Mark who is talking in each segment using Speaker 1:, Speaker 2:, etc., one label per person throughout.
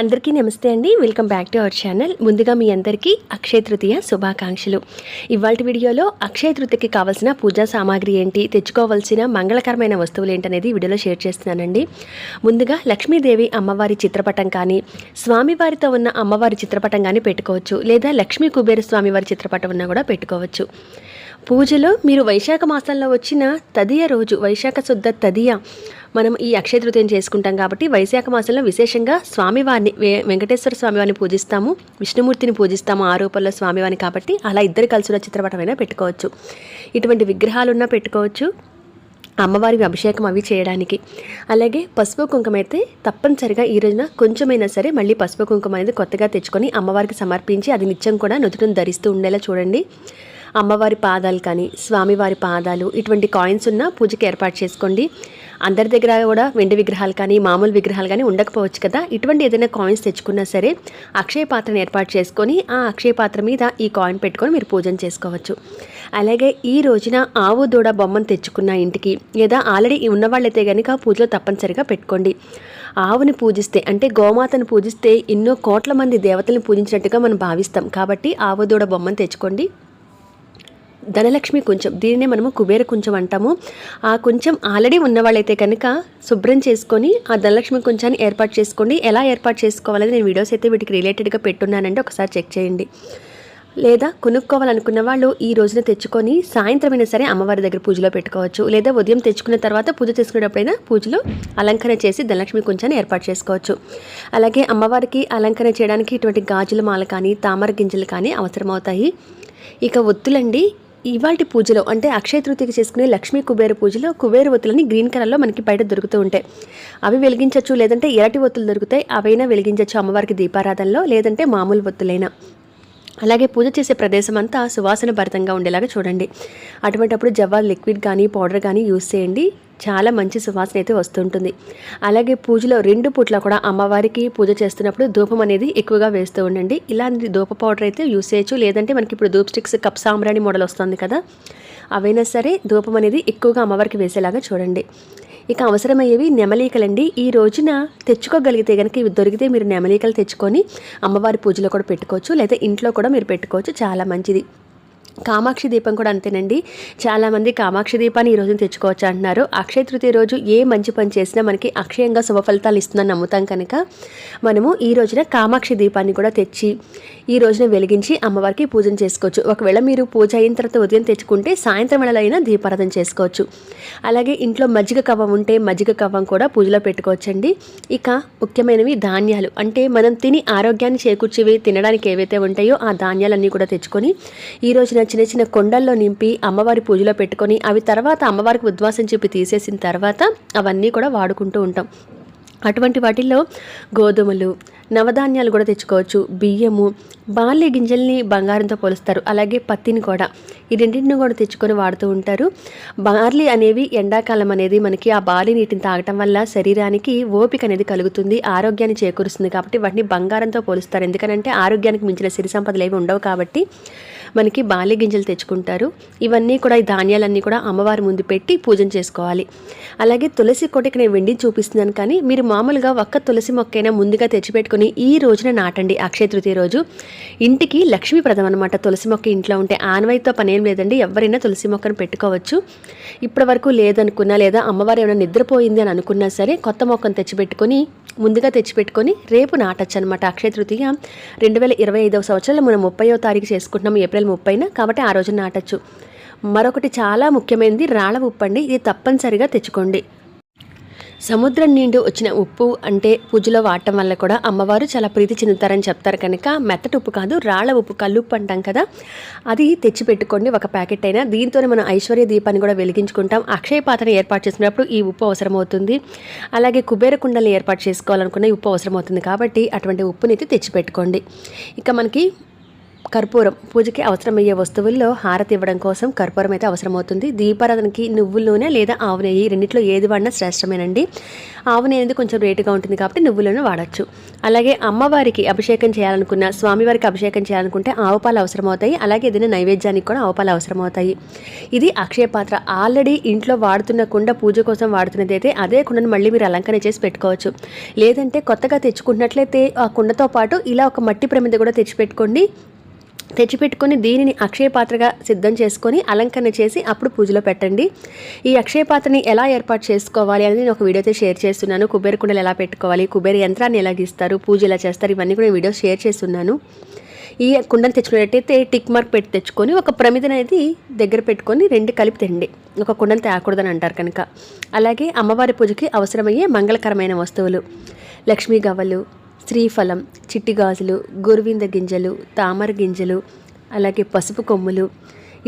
Speaker 1: అందరికీ నమస్తే అండి. Welcome back to our channel ముందుగా మీ అందరికీ అక్షయ తృతీయ శుభాకాంక్షలు. ఇవాళ వీడియోలో అక్షయ తృతీయకి కావాల్సిన పూజా సామాగ్రి ఏంటి తెచ్చుకోవాల్సిన మంగళకరమైన వస్తువులు ఏంటనేది వీడియోలో షేర్ చేస్తున్నానండి. ముందుగా లక్ష్మీదేవి అమ్మవారి చిత్రపటం కానీ స్వామివారితో ఉన్న అమ్మవారి చిత్రపటం కానీ పెట్టుకోవచ్చు. లేదా లక్ష్మీ కుబేర స్వామివారి చిత్రపటం ఉన్నా కూడా పెట్టుకోవచ్చు. పూజలో మీరు వైశాఖ మాసంలో వచ్చిన తదియ రోజు వైశాఖ శుద్ధ తదియ మనం ఈ అక్షయ తృతీయం చేసుకుంటాం కాబట్టి వైశాఖ మాసంలో విశేషంగా స్వామివారిని వే- వెంకటేశ్వర స్వామివారిని పూజిస్తాము విష్ణుమూర్తిని పూజిస్తాము ఆ రూపంలో స్వామివారిని కాబట్టి అలా ఇద్దరు కలిసి ఉన్న చిత్రపటమైనా పెట్టుకోవచ్చు. ఇటువంటి విగ్రహాలున్నా పెట్టుకోవచ్చు అమ్మవారి అభిషేకం అవి చేయడానికి. అలాగే పసుపు కుంకుమ అయితే తప్పనిసరిగా ఈ రోజున కొంచెమైనా సరే మళ్ళీ పసుపు కుంకుమ అనేది కొత్తగా తెచ్చుకొని అమ్మవారికి సమర్పించి అది నిత్యం కూడా నుదుటను ధరిస్తూ ఉండేలా చూడండి. అమ్మవారి పాదాలు కానీ స్వామివారి పాదాలు ఇటువంటి కాయిన్స్ ఉన్న పూజకి ఏర్పాటు చేసుకోండి. అందరి దగ్గర కూడా వెండి విగ్రహాలు కానీ మామూలు విగ్రహాలు కానీ ఉండకపోవచ్చు కదా. ఇటువంటి ఏదైనా కాయిన్స్ తెచ్చుకున్నా సరే అక్షయ పాత్రను ఏర్పాటు చేసుకొని ఆ అక్షయ పాత్ర మీద ఈ కాయిన్ పెట్టుకొని మీరు పూజన చేసుకోవచ్చు. అలాగే ఈ రోజున ఆవు దూడ బొమ్మను తెచ్చుకున్న ఇంటికి లేదా ఆల్రెడీ ఉన్నవాళ్ళైతే కనుక పూజలో తప్పనిసరిగా పెట్టుకోండి. ఆవుని పూజిస్తే అంటే గోమాతను పూజిస్తే ఎన్నో కోట్ల మంది దేవతలను పూజించినట్టుగా మనం భావిస్తాం. కాబట్టి ఆవు దూడ బొమ్మను తెచ్చుకోండి. ధనలక్ష్మి కొంచెం దీనినే మనము కుబేర కొంచెం అంటాము. ఆ కొంచెం ఆల్రెడీ ఉన్నవాళ్ళైతే కనుక శుభ్రం చేసుకొని ఆ ధనలక్ష్మి కుంచాన్ని ఏర్పాటు చేసుకోండి. ఎలా ఏర్పాటు చేసుకోవాలని నేను వీడియోస్ అయితే వీటికి రిలేటెడ్గా పెట్టున్నానంటే ఒకసారి చెక్ చేయండి. లేదా కొనుక్కోవాలనుకున్న వాళ్ళు ఈ రోజున తెచ్చుకొని సాయంత్రం అయినా సరే అమ్మవారి దగ్గర పూజలో పెట్టుకోవచ్చు. లేదా ఉదయం తెచ్చుకున్న తర్వాత పూజ చేసుకునేటప్పుడైనా పూజలో అలంకరణ చేసి ధనలక్ష్మి కుంచాన్ని ఏర్పాటు చేసుకోవచ్చు. అలాగే అమ్మవారికి అలంకరణ చేయడానికి ఇటువంటి గాజుల మాల కానీ తామర గింజలు కానీ అవసరమవుతాయి. ఇక ఒత్తులండి. ఇవాటి పూజలో అంటే అక్షయ తృతీయకి చేసుకునే లక్ష్మీ కుబేర పూజలో కుబేర ఒత్తులని గ్రీన్ కలర్లో మనకి బయట దొరుకుతూ ఉంటాయి. అవి వెలిగించవచ్చు లేదంటే ఎరటి ఒత్తులు దొరుకుతాయి. అవైనా వెలిగించవచ్చు అమ్మవారికి దీపారాధనలో లేదంటే మామూలు ఒత్తులైనా. అలాగే పూజ చేసే ప్రదేశం అంతా సువాసన భరితంగా ఉండేలాగా చూడండి. అటువంటప్పుడు జవ్వా లిక్విడ్ కానీ పౌడర్ కానీ యూస్ చేయండి. చాలా మంచి సువాసన అయితే వస్తుంటుంది. అలాగే పూజలో రెండు పూట్ల కూడా అమ్మవారికి పూజ చేస్తున్నప్పుడు ధూపం అనేది ఎక్కువగా వేస్తూ ఉండండి. ఇలాంటి ధూప పౌడర్ అయితే యూస్ చేయొచ్చు. లేదంటే మనకి ఇప్పుడు ధూప్ స్టిక్స్ కప్ సాంబ్రాణి మోడల్ వస్తుంది కదా. అవైనా సరే ధూపం అనేది ఎక్కువగా అమ్మవారికి వేసేలాగా చూడండి. ఇక అవసరమయ్యేవి నెమలీకలండి. ఈ రోజున తెచ్చుకోగలిగితే కనుక ఇవి దొరికితే మీరు నెమలీకలు తెచ్చుకొని అమ్మవారి పూజలో కూడా పెట్టుకోవచ్చు లేదా ఇంట్లో కూడా మీరు పెట్టుకోవచ్చు. చాలా మంచిది. కామాక్షి దీపం కూడా అంతేనండి. చాలామంది కామాక్షి దీపాన్ని ఈ రోజున తెచ్చుకోవచ్చు అంటున్నారు. అక్షయ తృతీయ రోజు ఏ మంచి పని చేసినా మనకి అక్షయంగా శుభ ఫలితాలు ఇస్తుందని నమ్ముతాం కనుక మనము ఈ రోజున కామాక్షి దీపాన్ని కూడా తెచ్చి ఈ రోజున వెలిగించి అమ్మవారికి పూజన చేసుకోవచ్చు. ఒకవేళ మీరు పూజ అయిన తర్వాత ఉదయం తెచ్చుకుంటే సాయంత్రం వేళలైనా దీపారాధన చేసుకోవచ్చు. అలాగే ఇంట్లో మజ్జిగ కవ్వం ఉంటే మజ్జిగ కవ్వం కూడా పూజలో పెట్టుకోవచ్చండి. ఇక ముఖ్యమైనవి ధాన్యాలు. అంటే మనం తిని ఆరోగ్యాన్ని చేకూర్చేవి తినడానికి ఏవైతే ఉంటాయో ఆ ధాన్యాలన్నీ కూడా తెచ్చుకొని ఈ రోజున చిన్న చిన్న కొండల్లో నింపి అమ్మవారి పూజలో పెట్టుకొని అవి తర్వాత అమ్మవారికి ఉద్వాసం చెప్పి తీసేసిన తర్వాత అవన్నీ కూడా వాడుకుంటూ ఉంటాం. అటువంటి వాటిల్లో గోధుమలు నవధాన్యాలు కూడా తెచ్చుకోవచ్చు. బియ్యము బార్లీ గింజల్ని బంగారంతో పోలుస్తారు. అలాగే పత్తిని కూడా. ఈ రెండింటిని కూడా తెచ్చుకొని వాడుతూ ఉంటారు. బార్లీ అనేవి ఎండాకాలం అనేది మనకి ఆ బార్లీ నీటిని తాగటం వల్ల శరీరానికి ఓపిక అనేది కలుగుతుంది ఆరోగ్యాన్ని చేకూరుస్తుంది కాబట్టి వాటిని బంగారంతో పోలుస్తారు. ఎందుకనంటే ఆరోగ్యానికి మించిన సిరి సంపదలు ఏవి ఉండవు కాబట్టి మనకి బాల్య గింజలు తెచ్చుకుంటారు. ఇవన్నీ కూడా ఈ ధాన్యాలన్నీ కూడా అమ్మవారి ముందు పెట్టి పూజన చేసుకోవాలి. అలాగే తులసి కోటకి నేను వెండి చూపిస్తున్నాను కానీ మీరు మామూలుగా ఒక్క తులసి మొక్కైనా ముందుగా తెచ్చిపెట్టుకుని ఈ రోజున నాటండి అక్షయ తృతీయ రోజు. ఇంటికి లక్ష్మీప్రదం అనమాట తులసి మొక్క ఇంట్లో ఉంటే ఆనవాయితో పనేం లేదండి. ఎవరైనా తులసి మొక్కను పెట్టుకోవచ్చు. ఇప్పటి వరకు లేదనుకున్నా లేదా అమ్మవారు ఏమైనా నిద్రపోయింది అని అనుకున్నా సరే కొత్త మొక్కను తెచ్చిపెట్టుకొని ముందుగా తెచ్చిపెట్టుకొని రేపు నాటచ్చు అనమాట అక్షయ తృతీయ. రెండు వేల ఇరవై ఐదవ సంవత్సరంలో మనం ముప్పైవ తారీఖు చేసుకుంటున్నాం ఏప్రిల్ ముప్పైన కాబట్టి ఆ రోజు నాటచ్చు. మరొకటి చాలా ముఖ్యమైనది రాళ్ళ ఉప్పండి ఇది తప్పనిసరిగా తెచ్చుకోండి. సముద్రం నుండి వచ్చిన ఉప్పు అంటే పూజలో వాడటం వల్ల కూడా అమ్మవారు చాలా ప్రీతి చెందుతారని చెప్తారు కనుక మెత్తటి ఉప్పు కాదు రాళ్ళ ఉప్పు కల్లుప్పు అంటాం కదా. అది తెచ్చిపెట్టుకోండి ఒక ప్యాకెట్ అయినా. దీంతోనే మనం ఐశ్వర్య దీపాన్ని కూడా వెలిగించుకుంటాం. అక్షయ పాత్రను ఏర్పాటు చేసినప్పుడు ఈ ఉప్పు అవసరమవుతుంది. అలాగే కుబేర కుండలు ఏర్పాటు చేసుకోవాలనుకున్న ఉప్పు అవసరమవుతుంది కాబట్టి అటువంటి ఉప్పునైతే తెచ్చిపెట్టుకోండి ఇక మనకి కర్పూరం పూజకి అవసరమయ్యే వస్తువుల్లో హారతి ఇవ్వడం కోసం కర్పూరం అయితే అవసరమవుతుంది. దీపారాధనకి నువ్వుల నూనె లేదా ఆవు నెయ్యి రెండిట్లో ఏది వాడినా శ్రేష్టమేనండి. ఆవు నెయ్యి అనేది కొంచెం రేటుగా ఉంటుంది కాబట్టి నువ్వుల నూనె వాడచ్చు. అలాగే అమ్మవారికి అభిషేకం చేయాలనుకున్న స్వామివారికి అభిషేకం చేయాలనుకుంటే ఆవు పాలు అవసరమవుతాయి. అలాగే ఏదైనా నైవేద్యానికి కూడా ఆవు పాలు అవసరమవుతాయి. ఇది అక్షయ పాత్ర. ఆల్రెడీ ఇంట్లో వాడుతున్న కుండ పూజ కోసం వాడుతున్నది అయితే అదే కుండను మళ్ళీ మీరు అలంకరణ చేసి పెట్టుకోవచ్చు. లేదంటే కొత్తగా తెచ్చుకున్నట్లయితే ఆ కుండతో పాటు ఇలా ఒక మట్టి ప్రమిద కూడా తెచ్చిపెట్టుకోండి. తెచ్చిపెట్టుకొని దీనిని అక్షయ పాత్రగా సిద్ధం చేసుకొని అలంకరణ చేసి అప్పుడు పూజలో పెట్టండి. ఈ అక్షయ పాత్రని ఎలా ఏర్పాటు చేసుకోవాలి అనేది నేను ఒక వీడియో అయితే షేర్ చేస్తున్నాను. కుబేర కుండలు ఎలా పెట్టుకోవాలి కుబేర యంత్రాన్ని ఎలా గీస్తారు పూజ ఎలా చేస్తారు ఇవన్నీ కూడా వీడియో షేర్ చేస్తున్నాను. ఈ కుండను తెచ్చుకునేటట్టయితే టిక్ మార్క్ పెట్టి తెచ్చుకొని ఒక ప్రమిదన అనేది దగ్గర పెట్టుకొని రెండు కలిపి తిండి ఒక కుండను తేకూడదని అంటారు కనుక. అలాగే అమ్మవారి పూజకి అవసరమయ్యే మంగళకరమైన వస్తువులు లక్ష్మీ గవ్వలు శ్రీఫలం చిట్టి గాజులు గురువింద గింజలు తామర గింజలు అలాగే పసుపు కొమ్ములు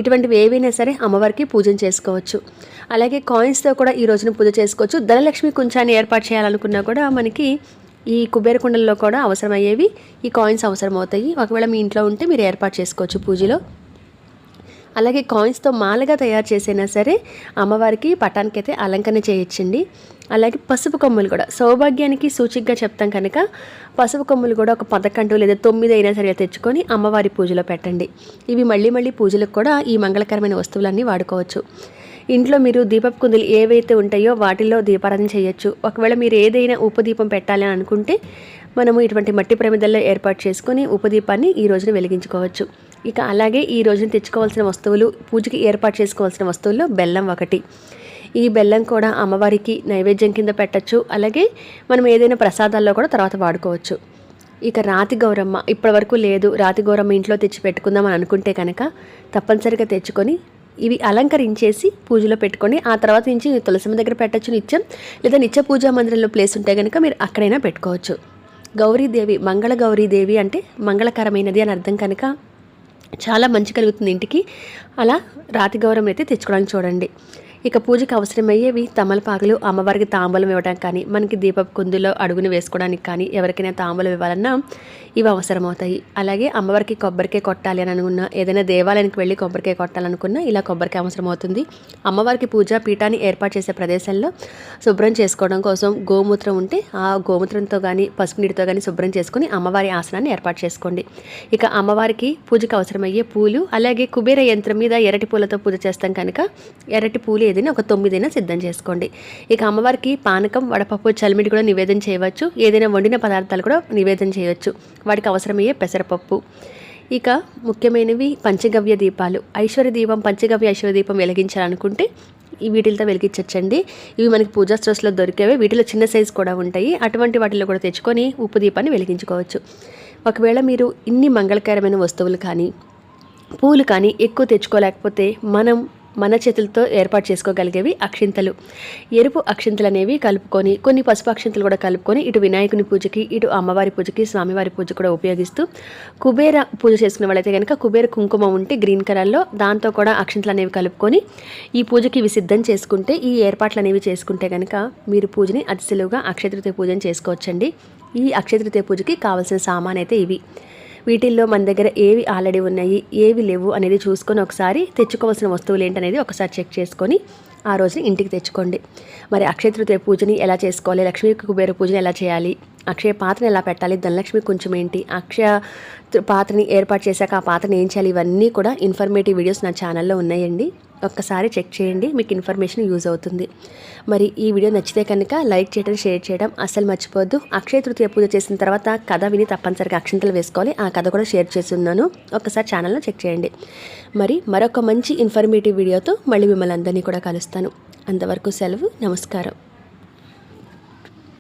Speaker 1: ఇటువంటివి ఏవైనా సరే అమ్మవారికి పూజన చేసుకోవచ్చు. అలాగే కాయిన్స్తో కూడా ఈ రోజున పూజ చేసుకోవచ్చు. ధనలక్ష్మి కుంచాన్ని ఏర్పాటు చేయాలనుకున్నా కూడా మనకి ఈ కుబేర కుండల్లో కూడా అవసరమయ్యేవి ఈ కాయిన్స్ అవసరం అవుతాయి ఒకవేళ మీ ఇంట్లో ఉంటే మీరు ఏర్పాటు చేసుకోవచ్చు పూజలో. అలాగే కాయిన్స్తో మాలగా తయారు చేసైనా సరే అమ్మవారికి పటానికి అయితే అలంకరణ చేయొచ్చండి అలాగే పసుపు కొమ్ములు కూడా. సౌభాగ్యానికి సూచికగా చెప్తాం కనుక పసుపు కొమ్ములు కూడా ఒక పదకొండు లేదా తొమ్మిది అయినా సరే తెచ్చుకొని అమ్మవారి పూజలో పెట్టండి. ఇవి మళ్ళీ మళ్ళీ పూజలకు కూడా ఈ మంగళకరమైన వస్తువులన్నీ వాడుకోవచ్చు. ఇంట్లో మీరు దీపపు కుందులు ఏవైతే ఉంటాయో వాటిల్లో దీపారాధన చేయొచ్చు. ఒకవేళ మీరు ఏదైనా ఉపదీపం పెట్టాలని అనుకుంటే మనము ఇటువంటి మట్టి ప్రమిదల్లో ఏర్పాటు చేసుకుని ఉపదీపాన్ని ఈ రోజున వెలిగించుకోవచ్చు. ఇక అలాగే ఈ రోజున తెచ్చుకోవాల్సిన వస్తువులు పూజకి ఏర్పాటు చేసుకోవాల్సిన వస్తువుల్లో బెల్లం ఒకటి. ఈ బెల్లం కూడా అమ్మవారికి నైవేద్యం కింద పెట్టచ్చు. అలాగే మనం ఏదైనా ప్రసాదాల్లో కూడా తర్వాత వాడుకోవచ్చు. ఇక రాతి గౌరమ్మ ఇప్పటి వరకు లేదు. రాతి గౌరమ్మ ఇంట్లో తెచ్చి పెట్టుకుందాం అని అనుకుంటే కనుక తప్పనిసరిగా తెచ్చుకొని ఇవి అలంకరించేసి పూజలో పెట్టుకొని ఆ తర్వాత నుంచి తులసిమ్మ దగ్గర పెట్టచ్చు నిత్యం. లేదా నిత్య పూజా మందిరంలో ప్లేస్ ఉంటే కనుక మీరు అక్కడైనా పెట్టుకోవచ్చు. గౌరీదేవి మంగళ గౌరీదేవి అంటే మంగళకరమైనది అని అర్థం కనుక చాలా మంచి కలుగుతుంది ఇంటికి. అలా రాతి గౌరవం అయితే తెచ్చుకోవడానికి చూడండి. ఇక పూజకు అవసరమయ్యేవి తమలపాకులు అమ్మవారికి తాంబూలం ఇవ్వడానికి కానీ మనకి దీపపు కుందులో అడుగుని వేసుకోవడానికి కానీ ఎవరికైనా తాంబూలం ఇవ్వాలన్నా ఇవి అవసరమవుతాయి. అలాగే అమ్మవారికి కొబ్బరికాయ కొట్టాలి అని అనుకున్నా ఏదైనా దేవాలయానికి వెళ్ళి కొబ్బరికాయ కొట్టాలనుకున్నా ఇలా కొబ్బరికాయ అవసరమవుతుంది. అమ్మవారికి పూజా పీఠాన్ని ఏర్పాటు చేసే ప్రదేశంలో శుభ్రం చేసుకోవడం కోసం గోమూత్రం ఉంటే ఆ గోమూత్రంతో కానీ పసుపు నీటితో కానీ శుభ్రం చేసుకుని అమ్మవారి ఆసనాన్ని ఏర్పాటు చేసుకోండి. ఇక అమ్మవారికి పూజకు అవసరమయ్యే పూలు అలాగే కుబేర యంత్రం మీద ఎరటి పూలతో పూజ చేస్తాం కనుక ఎర్రటి పూలు ఏదైనా ఒక తొమ్మిదైనా సిద్ధం చేసుకోండి. ఇక అమ్మవారికి పానకం వడపప్పు చలిమిడి కూడా నివేదన చేయవచ్చు. ఏదైనా వండిన పదార్థాలు కూడా నివేదన చేయవచ్చు. వాటికి అవసరమయ్యే పెసరపప్పు. ఇక ముఖ్యమైనవి పంచగవ్య దీపాలు. ఐశ్వర్య దీపం పంచగవ్య ఐశ్వర్య దీపం వెలిగించాలనుకుంటే ఈ వీటితో వెలిగించచ్చండి. ఇవి మనకి పూజా స్ట్రెస్లో దొరికేవి. వీటిలో చిన్న సైజు కూడా ఉంటాయి. అటువంటి వాటిలో కూడా తెచ్చుకొని ఉప్పు దీపాన్ని వెలిగించుకోవచ్చు. ఒకవేళ మీరు ఇన్ని మంగళకరమైన వస్తువులు కానీ పూలు కానీ ఎక్కువ తెచ్చుకోలేకపోతే మనం మన చేతులతో ఏర్పాటు చేసుకోగలిగేవి అక్షింతలు. ఎరుపు అక్షింతలు అనేవి కలుపుకొని కొన్ని పసుపు అక్షింతలు కూడా కలుపుకొని ఇటు వినాయకుని పూజకి ఇటు అమ్మవారి పూజకి స్వామివారి పూజ కూడా ఉపయోగిస్తూ కుబేర పూజ చేసుకునే వాళ్ళైతే కనుక కుబేర కుంకుమ ఉంటే గ్రీన్ కలర్లో దాంతో కూడా అక్షింతలు అనేవి కలుపుకొని ఈ పూజకి ఇవి సిద్ధం చేసుకుంటే ఈ ఏర్పాట్లు అనేవి చేసుకుంటే కనుక మీరు పూజని అతి సులువుగా అక్షయతృతీయ పూజను చేసుకోవచ్చండి. ఈ అక్షయతృతీయ పూజకి కావాల్సిన సామాన్ అయితే ఇవి. వీటిల్లో మన దగ్గర ఏవి ఆల్రెడీ ఉన్నాయి ఏవి లేవు అనేది చూసుకొని ఒకసారి తెచ్చుకోవాల్సిన వస్తువులు ఏంటనేది ఒకసారి చెక్ చేసుకొని ఆ రోజుని ఇంటికి తెచ్చుకోండి. మరి అక్షయ తృతీయ పూజని ఎలా చేసుకోవాలి లక్ష్మీ కుబేర పూజని ఎలా చేయాలి అక్షయ పాత్రను ఎలా పెట్టాలి ధనలక్ష్మి కొంచెం ఏంటి అక్షయ పాత్రని ఏర్పాటు చేశాక ఆ పాత్రని ఏం చేయాలి ఇవన్నీ కూడా ఇన్ఫర్మేటివ్ వీడియోస్ నా ఛానల్లో ఉన్నాయండి. ఒక్కసారి చెక్ చేయండి మీకు ఇన్ఫర్మేషన్ యూజ్ అవుతుంది. మరి ఈ వీడియో నచ్చితే కనుక లైక్ చేయడం షేర్ చేయడం అస్సలు మర్చిపోద్దు అక్షయ తృతీయ పూజ చేసిన తర్వాత కథ విని తప్పనిసరిగా అక్షంతలు వేసుకోవాలి. ఆ కథ కూడా షేర్ చేస్తున్నాను. ఒక్కసారి ఛానల్లో చెక్ చేయండి. మరి మరొక మంచి ఇన్ఫర్మేటివ్ వీడియోతో మళ్ళీ మిమ్మల్ని అందరినీ కూడా కలుస్తాను. అంతవరకు సెలవు నమస్కారం.